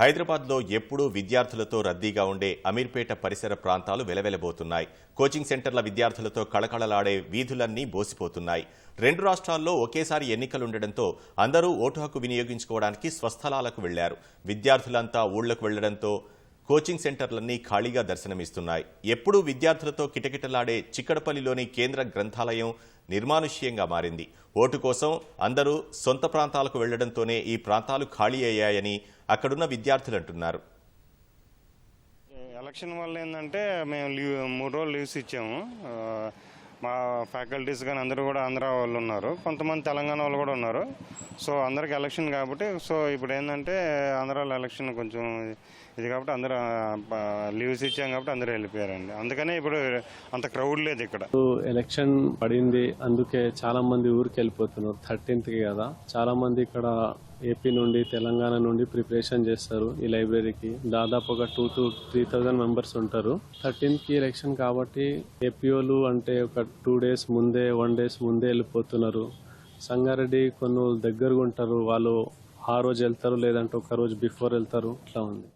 హైదరాబాద్లో ఎప్పుడూ విద్యార్థులతో రద్దీగా ఉండే అమీర్పేట పరిసర ప్రాంతాలు వెలవెలబోతున్నాయి. కోచింగ్ సెంటర్ల విద్యార్థులతో కళకళలాడే వీధులన్నీ బోసిపోతున్నాయి. రెండు రాష్ట్రాల్లో ఒకేసారి ఎన్నికలుండటంతో అందరూ ఓటు హక్కు వినియోగించుకోవడానికి స్వస్థలాలకు వెళ్ళారు. విద్యార్థులంతా ఊళ్ళకు వెళ్ళడంతో కోచింగ్ సెంటర్లన్నీ ఖాళీగా దర్శనమిస్తున్నాయి. ఎప్పుడూ విద్యార్థులతో కిటకిటలాడే చిక్కడపల్లిలోని కేంద్ర గ్రంథాలయం నిర్మానుష్యంగా మారింది. ఓటు కోసం అందరూ సొంత ప్రాంతాలకు వెళ్ళడంతోనే ఈ ప్రాంతాలు ఖాళీ అయ్యాయని అక్కడున్న విద్యార్థులు అంటున్నారు. ఎలక్షన్ వల్ల ఏంటంటే మేము లీవ్ మూడు రోజులు లీవ్స్ ఇచ్చాము. మా ఫ్యాకల్టీస్ కానీ అందరూ కూడా ఆంధ్ర వాళ్ళు ఉన్నారు. కొంతమంది తెలంగాణ వాళ్ళు కూడా ఉన్నారు. సో అందరికి ఎలక్షన్ కాబట్టి సో ఇప్పుడు ఏంటంటే ఆంధ్రాలో ఎలక్షన్ కొంచెం ఇది కాబట్టి అందరూ లీవ్స్ ఇచ్చాం కాబట్టి అందరూ వెళ్ళిపోయారండి. అందుకనే ఇప్పుడు అంత క్రౌడ్ లేదు ఇక్కడ. ఎలక్షన్ పడింది అందుకే చాలా మంది ఊరికి వెళ్ళిపోతున్నారు. థర్టీన్త్కి కదా. చాలా మంది ఇక్కడ ఏపీ నుండి తెలంగాణ నుండి ప్రిపరేషన్ చేస్తారు ఈ లైబ్రరీకి. దాదాపు ఒక two to three thousand members ఉంటారు. థర్టీన్త్కి ఎలక్షన్ కాబట్టి ఏపీఓలు అంటే ఒక టూ డేస్ ముందే వన్ డేస్ ముందే వెళ్ళిపోతున్నారు. సంగారెడ్డి కొన్ని దగ్గరగా ఉంటారు. వాళ్ళు ఆ రోజు వెళ్తారు లేదంటే ఒక రోజు బిఫోర్ వెళ్తారు. ఇట్లా ఉంది.